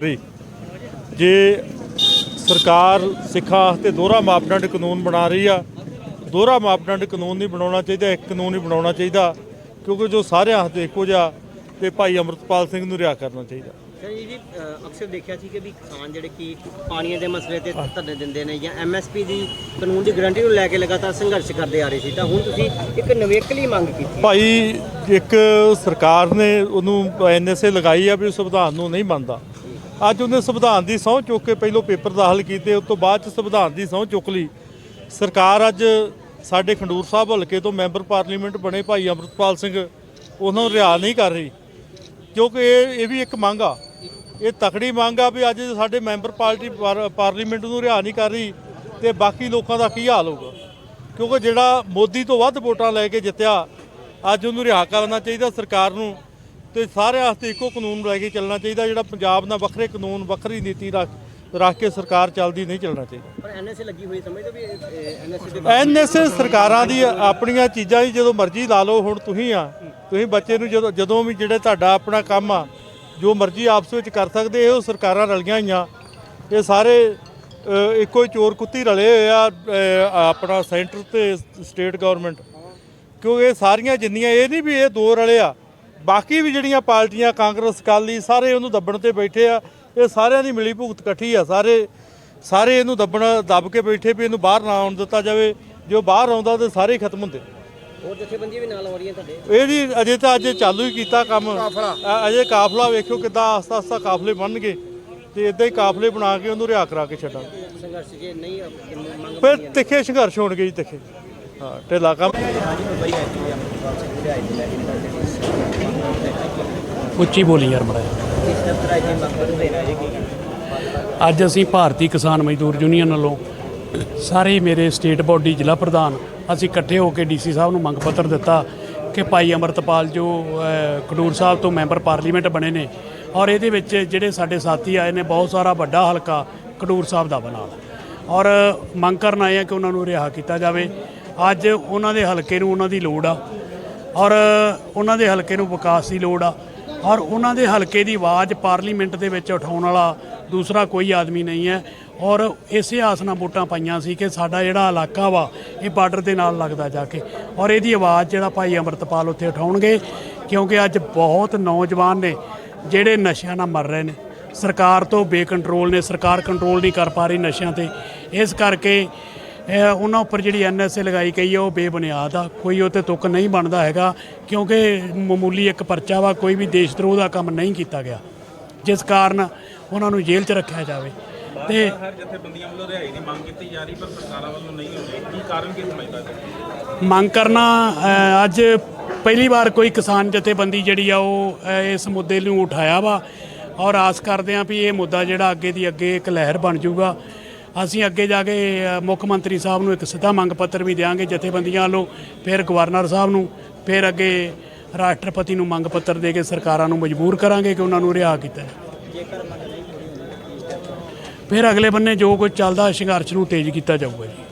ਵੀ ਜੇ ਸਰਕਾਰ ਸਿੱਖਾਂ ਵਾਸਤੇ ਦੋਹਰਾ ਮਾਪਦੰਡ ਕਾਨੂੰਨ ਬਣਾ ਰਹੀ ਆ ਦੋਹਰਾ ਮਾਪਦੰਡ ਕਾਨੂੰਨ ਨਹੀਂ ਬਣਾਉਣਾ ਚਾਹੀਦਾ ਇੱਕ ਕਾਨੂੰਨ ਹੀ ਬਣਾਉਣਾ ਚਾਹੀਦਾ ਕਿਉਂਕਿ ਜੋ ਸਾਰਿਆਂ ਵਾਸਤੇ ਇੱਕੋ ਜਿਹਾ ਤੇ ਭਾਈ ਅਮਰਤਪਾਲ ਸਿੰਘ ਨੂੰ ਰਿਹਾ ਕਰਨਾ ਚਾਹੀਦਾ। ਸਰ ਜੀ ਅ, ਅਕਸਰ ਦੇਖਿਆ ਸੀ ਕਿ ਵੀ ਕਿਸਾਨ ਜਿਹੜੇ ਕਿ ਪਾਣੀਆਂ ਦੇ ਮਸਲੇ ਤੇ ਧਰਨੇ ਦਿੰਦੇ ਨੇ ਜਾਂ ਐਮਐਸਪੀ ਦੀ ਕਾਨੂੰਨ ਦੀ ਗਾਰੰਟੀ ਨੂੰ ਲੈ ਕੇ ਲਗਾਤਾਰ ਸੰਘਰਸ਼ ਕਰਦੇ ਆ ਰਹੇ ਸੀ। ਤਾਂ ਹੁਣ ਤੁਸੀਂ ਇੱਕ ਨਵੇਕਲੀ ਮੰਗ ਕੀਤੀ। ਭਾਈ ਇੱਕ ਸਰਕਾਰ ਨੇ ਉਹਨੂੰ ਐਨਐਸਏ ਲਗਾਈ ਆ ਵੀ ਉਹ ਸੰਵਿਧਾਨ ਨੂੰ ਨਹੀਂ ਮੰਨਦਾ। ਅੱਜ ਉਹਨੇ ਸੰਵਿਧਾਨ ਦੀ ਸਹੁੰ ਚੁੱਕ ਕੇ ਪਹਿਲੋਂ ਪੇਪਰ ਦਾਖਲ ਕੀਤੇ, ਉਸ ਤੋਂ ਬਾਅਦ ਚ ਸੰਵਿਧਾਨ ਦੀ ਸਹੁੰ ਚੁੱਕ ਲਈ। ਸਰਕਾਰ ਅੱਜ ਸਾਡੇ ਖੰਡੂਰ ਸਾਹਿਬ ਹਲਕੇ ਤੋਂ ਮੈਂਬਰ ਪਾਰਲੀਮੈਂਟ ਬਣੇ ਭਾਈ ਅਮਰਤਪਾਲ ਸਿੰਘ, ਉਹਨਾਂ ਨੂੰ ਰਿਹਾਅ ਨਹੀਂ ਕਰ ਰਹੀ। ਕਿਉਂਕਿ ਇਹ ਇਹ ਵੀ ਇੱਕ ਮੰਗ ਆ। ਇਹ ਤਕੜੀ ਮੰਗ ਆ ਵੀ ਅੱਜ ਸਾਡੇ ਮੈਂਬਰ ਪਾਰਟੀ, ਪਾਰ- ਪਾਰਲੀਮੈਂਟ ਨੂੰ ਰਿਹਾਅ ਨਹੀਂ ਕਰ ਰਹੀ ਤੇ ਬਾਕੀ ਲੋਕਾਂ ਦਾ ਕੀ ਹਾਲ ਹੋਊਗਾ? ਕਿਉਂਕਿ ਜਿਹੜਾ ਮੋਦੀ ਤੋਂ ਵੱਧ ਵੋਟਾਂ ਲੈ ਕੇ ਜਿੱਤਿਆ, ਅੱਜ ਉਹਨੂੰ ਰਿਹਾ ਕਰਨਾ ਚਾਹੀਦਾ ਸਰਕਾਰ ਨੂੰ। ਤੇ ਸਾਰਿਆਂ ਵਾਸਤੇ ਇੱਕੋ ਕਾਨੂੰਨ ਲੈ ਕੇ ਚੱਲਣਾ ਚਾਹੀਦਾ ਜਿਹੜਾ ਪੰਜਾਬ ਨਾਲ ਵੱਖਰੇ ਕਾਨੂੰਨ ਵੱਖਰੀ ਨੀਤੀ ਰੱਖ ਰੱਖ ਕੇ ਸਰਕਾਰ ਚੱਲਦੀ ਨਹੀਂ ਚੱਲਣਾ ਚਾਹੀਦਾ। ਪਰ ਐਨਐਸਏ ਲੱਗੀ ਹੋਈ ਸਮਝਦੇ ਵੀ ਐਨਐਸਏ ਦੇ ਐਨਐਸਏ ਸਰਕਾਰਾਂ ਦੀ ਆਪਣੀਆਂ ਚੀਜ਼ਾਂ ਹੀ ਜਦੋਂ ਮਰਜ਼ੀ ਲਾ ਲਓ ਹੁਣ ਤੁਸੀਂ ਆ ਤੁਸੀਂ ਬੱਚੇ ਨੂੰ ਜਦੋਂ ਜਦੋਂ ਵੀ ਜਿਹੜੇ ਤੁਹਾਡਾ ਆਪਣਾ ਕੰਮ ਆ ਜੋ ਮਰਜ਼ੀ ਆਪਸ ਵਿੱਚ ਕਰ ਸਕਦੇ ਹੋ ਸਰਕਾਰਾਂ ਰਲੀਆਂ ਹੋਈਆਂ। ਇਹ ਸਾਰੇ ਇੱਕੋ ਹੀ ਚੋਰ ਕੁੱਤੀ ਰਲੇ ਹੋਏ ਆ ਆਪਣਾ ਸੈਂਟਰ ਤੇ ਸਟੇਟ ਗਵਰਨਮੈਂਟ। ਕਿਉਂਕਿ ਇਹ ਸਾਰੀਆਂ ਜਿੰਨੀਆਂ ਇਹ ਨਹੀਂ ਵੀ ਇਹ ਦੋ ਰਲੇ ਆ ਬਾਕੀ ਵੀ ਜਿਹੜੀਆਂ ਪਾਰਟੀਆਂ ਕਾਂਗਰਸ ਅਕਾਲੀ ਸਾਰੇ ਉਹਨੂੰ ਦੱਬਣ ਤੇ ਬੈਠੇ ਆ ਇਹ ਸਾਰਿਆਂ ਦੀ ਮਿਲੀ ਭੁਗਤ ਇਕੱਠੀ ਆ ਸਾਰੇ ਸਾਰੇ ਇਹਨੂੰ ਦੱਬਣ ਦੱਬ ਕੇ ਬੈਠੇ ਵੀ ਇਹਨੂੰ ਬਾਹਰ ਨਾ ਆਉਣ ਦਿੱਤਾ ਜਾਵੇ ਜੋ ਬਾਹਰ ਆਉਂਦਾ ਤੇ ਸਾਰੇ ਖਤਮ ਹੁੰਦੇ। ਹੋਰ ਜਥੇਬੰਦੀਆਂ ਵੀ ਨਾਲ ਹੋ ਰਹੀਆਂ ਤੁਹਾਡੇ? ਇਹ ਜੀ ਅਜੇ ਤਾਂ ਅੱਜ ਚਾਲੂ ਹੀ ਕੀਤਾ ਕੰਮ। ਅਜੇ ਕਾਫਲਾ ਵੇਖਿਓ ਕਿੱਦਾਂ ਆਸਤਾ ਆਸਤਾ ਕਾਫਲੇ ਬਣਨਗੇ ਤੇ ਇਦਾਂ ਹੀ ਕਾਫਲੇ ਬਣਾ ਕੇ ਉਹਨੂੰ ਰਿਆ ਕਰਾ ਕੇ ਛੱਡਾਂਗੇ। ਸੰਘਰਸ਼ ਜੇ ਨਹੀਂ ਫਿਰ ਤਿੱਖੇ ਸੰਘਰਸ਼ ਹੋਣਗੇ ਜੀ ਤਿੱਖੇ। ਹਾਂ ਢਿੱਲਾ ਕੰਮ ਉੱਚੀ ਬੋਲੀ ਯਾਰ ਮੜਾ ਅੱਜ ਅਸੀਂ ਭਾਰਤੀ ਕਿਸਾਨ ਮਜ਼ਦੂਰ ਯੂਨੀਅਨ ਵੱਲੋਂ ਸਾਰੇ ਮੇਰੇ ਸਟੇਟ ਬੋਡੀ ਜ਼ਿਲ੍ਹਾ ਪ੍ਰਧਾਨ ਅਸੀਂ ਇਕੱਠੇ ਹੋ ਕੇ ਡੀਸੀ ਸਾਹਿਬ ਨੂੰ ਮੰਗ ਪੱਤਰ ਦਿੱਤਾ ਕਿ ਭਾਈ ਅਮਰਤਪਾਲ ਜੋ ਅ, ਖਡੂਰ ਸਾਹਿਬ ਤੋਂ ਮੈਂਬਰ ਪਾਰਲੀਮੈਂਟ ਬਣੇ ਨੇ ਔਰ ਇਹਦੇ ਵਿੱਚ ਜਿਹੜੇ ਸਾਡੇ ਸਾਥੀ ਆਏ ਨੇ ਬਹੁਤ ਸਾਰਾ ਵੱਡਾ ਹਲਕਾ ਖਡੂਰ ਸਾਹਿਬ ਦਾ ਬਣਾ ਔਰ ਮੰਗ ਕਰਨ ਆਏ ਆ ਕਿ ਉਹਨਾਂ ਨੂੰ ਰਿਹਾ ਕੀਤਾ ਜਾਵੇ। ਅੱਜ ਉਹਨਾਂ ਦੇ ਹਲਕੇ ਨੂੰ ਉਹਨਾਂ ਦੀ ਲੋੜ ਆ ਔਰ ਉਹਨਾਂ ਦੇ ਹਲਕੇ ਨੂੰ ਵਿਕਾਸ ਦੀ ਲੋੜ ਆ ਔਰ ਉਹਨਾਂ ਦੇ ਹਲਕੇ ਦੀ ਆਵਾਜ਼ ਪਾਰਲੀਮੈਂਟ ਦੇ ਵਿੱਚ ਉਠਾਉਣ ਵਾਲਾ ਦੂਸਰਾ ਕੋਈ ਆਦਮੀ ਨਹੀਂ ਹੈ ਔਰ ਇਸੇ ਆਸ ਨਾਲ ਵੋਟਾਂ ਪਾਈਆਂ ਸੀ ਕਿ ਸਾਡਾ ਜਿਹੜਾ ਇਲਾਕਾ ਵਾ, ਇਹ ਬਾਰਡਰ ਦੇ ਨਾਲ ਲੱਗਦਾ ਜਾ ਕੇ। ਔਰ ਇਹਦੀ ਆਵਾਜ਼ ਜਿਹੜਾ ਭਾਈ ਅਮਰਤਪਾਲ ਉੱਥੇ ਉਠਾਉਣਗੇ, ਕਿਉਂਕਿ ਅੱਜ ਬਹੁਤ ਨੌਜਵਾਨ ਨੇ ਜਿਹੜੇ ਨਸ਼ਿਆਂ ਨਾਲ ਮਰ ਰਹੇ ਨੇ। ਸਰਕਾਰ ਤੋਂ ਬੇਕੰਟਰੋਲ ਨੇ, ਸਰਕਾਰ ਕੰਟਰੋਲ ਨਹੀਂ ਕਰ ਪਾ ਰਹੀ ਨਸ਼ਿਆਂ ਤੇ। ਇਸ ਕਰਕੇ ਉਹਨਾਂ ਉੱਪਰ ਜਿਹੜੀ ਐਨਐਸਏ ਲਗਾਈ ਗਈ ਹੈ ਉਹ ਬੇਬੁਨਿਆਦ ਆ। ਕੋਈ ਉਹ ਤੇ ਤੁੱਕ ਨਹੀਂ ਬਣਦਾ ਹੈਗਾ ਕਿਉਂਕਿ ਮਾਮੂਲੀ ਇੱਕ ਪਰਚਾ ਵਾ ਕੋਈ ਵੀ ਦੇਸ਼ ਦਰੋਹ ਦਾ ਕੰਮ ਨਹੀਂ ਕੀਤਾ ਗਿਆ। ਜਿਸ ਕਾਰਨ ਉਹਨਾਂ ਨੂੰ ਜੇਲ੍ਹ 'ਚ ਰੱਖਿਆ ਜਾਵੇ। ਤੇ ਹਰ ਜਥੇਬੰਦੀਆਂ ਵੱਲੋਂ ਰਿਹਾਈ ਦੀ ਮੰਗ ਕੀਤੀ ਜਾ ਰਹੀ ਪਰ ਸਰਕਾਰਾਂ ਵੱਲੋਂ ਨਹੀਂ ਹੋ ਰਹੀ ਕੀ ਕਾਰਨ ਕੀ ਸਮਝਦਾ ਜੀ? ਮੰਗ ਕਰਨਾ ਅੱਜ ਪਹਿਲੀ ਵਾਰ ਕੋਈ ਕਿਸਾਨ ਜਥੇਬੰਦੀ ਜਿਹੜੀ ਆ ਉਹ ਇਸ ਮੁੱਦੇ ਨੂੰ ਉਠਾਇਆ ਵਾ। ਔਰ ਆਸ ਕਰਦੇ ਆ ਵੀ ਇਹ ਮੁੱਦਾ ਜਿਹੜਾ ਅੱਗੇ ਦੀ ਅੱਗੇ ਇੱਕ ਲਹਿਰ ਬਣ ਜਾਊਗਾ। ਅਸੀਂ ਅੱਗੇ ਜਾ ਕੇ ਮੁੱਖ ਮੰਤਰੀ ਸਾਹਿਬ ਨੂੰ ਇੱਕ ਸਿੱਧਾ ਮੰਗ ਪੱਤਰ ਵੀ ਦੇਵਾਂਗੇ ਜਥੇਬੰਦੀਆਂ ਵੱਲੋਂ, ਫਿਰ ਗਵਰਨਰ ਸਾਹਿਬ ਨੂੰ, ਫਿਰ ਅੱਗੇ ਰਾਸ਼ਟਰਪਤੀ ਨੂੰ ਮੰਗ ਪੱਤਰ ਦੇ ਕੇ ਸਰਕਾਰਾਂ ਨੂੰ ਮਜਬੂਰ ਕਰਾਂਗੇ ਕਿ ਉਹਨਾਂ ਨੂੰ ਰਿਹਾ ਕੀਤਾ ਫਿਰ ਅਗਲੇ ਬੰਨੇ ਜੋ ਕੁਝ ਚੱਲਦਾ, ਸੰਘਰਸ਼ ਨੂੰ ਤੇਜ਼ ਕੀਤਾ ਜਾਊਗਾ ਜੀ।